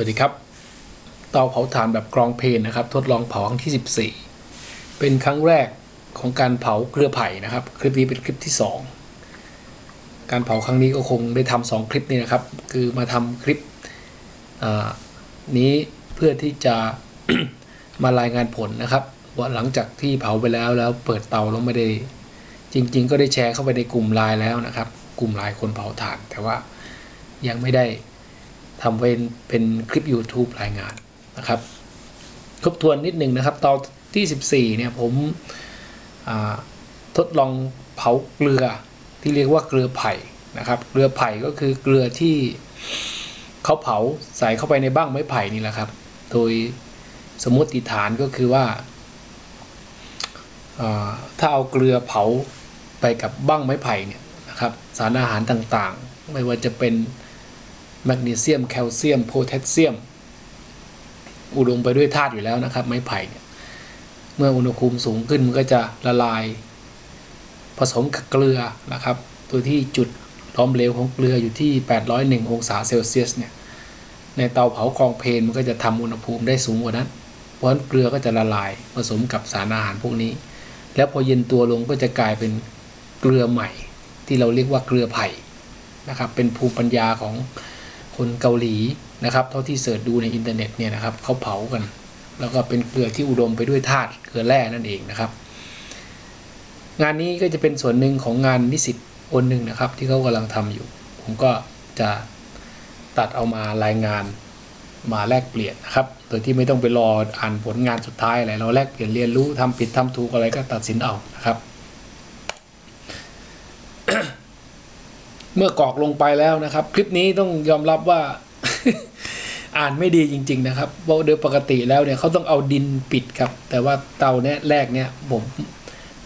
วัสดีครับ เตาเผาถ่านแบบกรองเพลนนะครับ ทดลองเผาครั้งที่ 14 เป็นครั้งแรกของการเผาเกลือไผ่นะครับ คลิปนี้เป็นคลิปที่ 2 การเผาครั้งนี้ก็คงได้ทำสองคลิปนี้นะครับ คือมาทำคลิปนี้เพื่อที่จะมารายงานผลนะครับ ว่าหลังจากที่เผาไปแล้วแล้วเปิดเตาแล้วไม่ได้ จริง ๆ ก็ได้แชร์เข้าไปในกลุ่มไลน์แล้วนะครับ กลุ่มไลน์คนเผาถ่าน แต่ว่ายังไม่ได้ ทำเป็นเป็นคลิป YouTube รายงานนะครับทบทวนนิดหนึ่งนะครับ ตอนที่ 14 เนี่ยผมทดลองเผาเกลือที่เรียกว่าเกลือไผ่นะครับ เกลือไผ่ก็คือเกลือที่เขาเผาใส่เข้าไปในบ้างไม้ไผ่นี่แหละครับ โดยสมมติฐานก็คือว่า ถ้าเอาเกลือเผาไปกับบ้างไม้ไผ่เนี่ยนะครับ สารอาหารต่างๆ ไม่ว่าจะเป็น แมกนีเซียม แคลเซียม โพแทสเซียม อุดมไปด้วยธาตุอยู่แล้วนะครับ ไม้ไผ่เนี่ยเมื่ออุณหภูมิสูงขึ้นมันก็จะละลาย ผสมกับเกลือนะครับ ตัวที่จุดล้อมเหลวของเกลืออยู่ที่ 801 องศาเซลเซียสเนี่ย ในเตาเผากรองเพลนมันก็จะทำอุณหภูมิได้สูงกว่านั้น เพราะฉะนั้นเกลือก็จะละลายผสมกับสารอาหารพวกนี้ แล้วพอเย็นตัวลงก็จะกลายเป็นเกลือใหม่ ที่เราเรียกว่าเกลือไผ่นะครับ เป็นภูมิปัญญาของ คนเกาหลีนะครับ เท่าที่เสิร์ชดูในอินเทอร์เน็ตเนี่ยนะครับเขาเผากัน แล้วก็เป็นเกลือที่อุดมไปด้วยธาตุเกลือแร่นั่นเองนะครับ งานนี้ก็จะเป็นส่วนหนึ่งของงานนิสิตคนหนึ่งนะครับ ที่เขากำลังทำอยู่ ผมก็จะตัดเอามารายงานมาแลกเปลี่ยนนะครับ โดยที่ไม่ต้องไปรออ่านผลงานสุดท้ายอะไรเราแลกเปลี่ยนเรียนรู้ทำผิดทำถูกอะไรก็ตัดสินเอานะครับ เมื่อกรอกลงไปแล้วนะครับ คลิปนี้ต้องยอมรับว่า อ่านไม่ดีจริง ๆ นะครับเพราะโดยปกติแล้วเนี่ยเขาต้องเอาดินปิดครับ แต่ว่าเตาเนี้ยแรกเนี่ยผม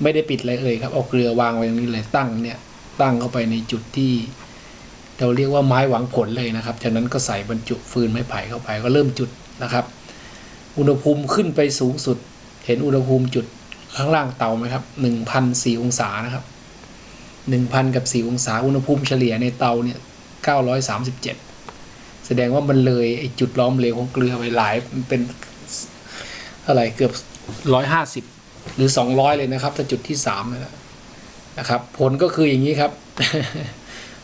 ไม่ได้ปิดอะไรเลยครับเอาเกลือวางไว้ตรงนี้เลยตั้งเนี่ย ตั้งเข้าไปในจุดที่เราเรียกว่าไม้หวังผลเลยนะครับ จากนั้นก็ใส่บรรจุฟืนไม้ไผ่เข้าไปก็เริ่มจุดนะครับ อุณหภูมิขึ้นไปสูงสุด เห็นอุณหภูมิจุดข้างล่างเตาไหมครับหนึ่งพันสี่องศานะครับ หนึ่งพันกับสี่องศาอุณหภูมิเฉลี่ยในเตาเนี่ยเก้าร้อยสามสิบเจ็ดแสดงว่ามันเลยไอจุดล้อมเหลวของเกลือไปหลายมันเป็นเท่าไหร่เกือบร้อยห้าสิบหรือสองร้อยเลยนะครับ ถ้าจุดที่สามนะนะครับ ผลก็คืออย่างนี้ครับ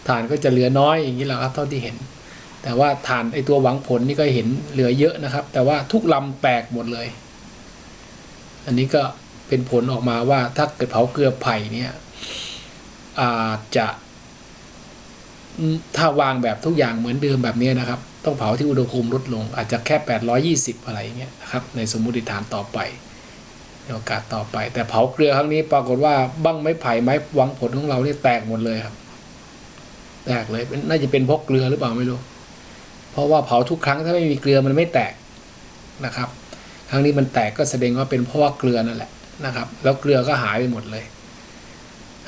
ฐานก็จะเหลือน้อยอย่างนี้แหละครับ เท่าที่เห็น แต่ว่าฐานไอตัวหวังผลนี่ก็เห็นเหลือเยอะนะครับ แต่ว่าทุกลำแตกหมดเลย อันนี้ก็เป็นผลออกมาว่าถ้าเกิดเผาเกลือไผ่เนี่ย อาจจะ ถ้าวางแบบทุกอย่างเหมือนเดิมแบบนี้นะครับ ต้องเผาที่อุณหภูมิลดลง อาจจะแค่ 820 อะไรเงี้ยนะครับ ในสมมติฐานต่อไปในโอกาสต่อไป แต่เผาเกลือครั้งนี้ปรากฏว่าบั้งไม้ไผ่ไม้วังผลของเราเนี่ยแตกหมดเลยครับ แตกเลยนน่าจะเป็นเพราะเกลือหรือเปล่าไม่รู้ เพราะว่าเผาทุกครั้งถ้าไม่มีเกลือมันไม่แตกนะครับ ครั้งนี้มันแตกก็แสดงว่าเป็นเพราะว่าเกลือนั่นแหละนะครับ แล้วเกลือก็หายไปหมดเลย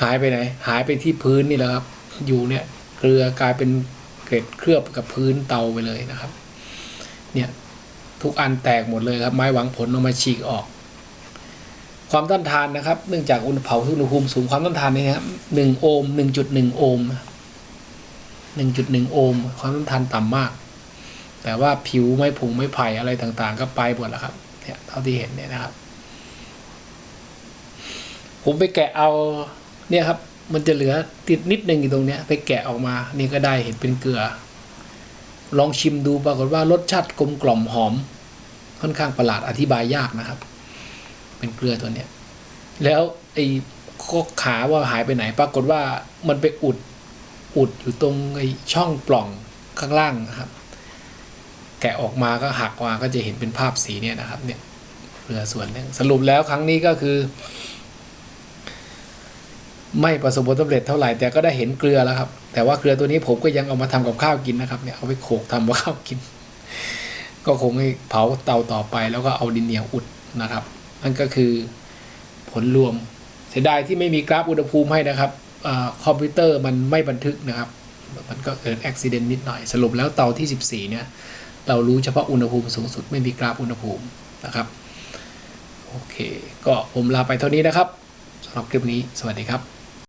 หายไปไหน หายไปที่พื้นนี่แหละครับ อยู่เนี่ยเกลือกลายเป็นเกล็ดเคลือบกับพื้นเตาไปเลยนะครับ เนี่ยทุกอันแตกหมดเลยครับ ไม้หวังผลออกมาฉีกออก ความต้านทานนะครับ เนื่องจากอุณหเผาที่อุณหภูมิสูงความต้านทานนี่นะครับหนึ่งโอห์มหนึ่งจุดหนึ่งโอห์มหนึ่งจุดหนึ่งโอห์มความต้านทานต่ำมาก แต่ว่าผิวไม้ผงไม้ไผ่อะไรต่างๆ ก็ไปหมดแล้วครับ เนี่ยเท่าที่เห็นเนี่ยนะครับ ผมไปแกะเอา เนี่ยครับมันจะเหลือติดนิดนึงอยู่ตรงเนี้ยไปแกะออกมา นี่ก็ได้เห็นเป็นเกลือ ลองชิมดูปรากฏว่ารสชาติกลมกล่อมหอม ค่อนข้างประหลาดอธิบายยากนะครับ เป็นเกลือตัวเนี้ยแล้วไอ้ข้อขาว่าหายไปไหน ปรากฏว่ามันไปอุดอุดอยู่ตรงไอ้ช่องปล่องข้างล่างนะครับ แกะออกมาก็หักมาก็จะเห็นเป็นภาพสีเนี่ยนะครับ เนี่ยเกลือส่วนหนึ่งสรุปแล้วครั้งนี้ก็คือ ไม่ประสบผลสำเร็จเท่าไหร่แต่ก็ได้เห็นเกลือแล้วครับ แต่ว่าเกลือตัวนี้ผมก็ยังเอามาทำกับข้าวกินนะครับเนี่ยเอาไปโขกทำกับข้าวกิน ก็คงให้เผาเตาต่อไปแล้วก็เอาดินเหนียวอุดนะครับนั่นก็คือผลรวม เสียดายที่ไม่มีกราฟอุณหภูมิให้นะครับอคอมพิวเตอร์มันไม่บันทึกนะครับ มันก็เกิดอุบิเหตุนิดหน่อยสรุปแล้วเตาที่ 14 เนี่ย เรารู้เฉพาะอุณหภูมิสูงสุดไม่มีกราฟอุณหภูมินะครับโอเค ก็ผมลาไปเท่านี้นะครับสำหรับคลิปนี้ สวัสดีครับ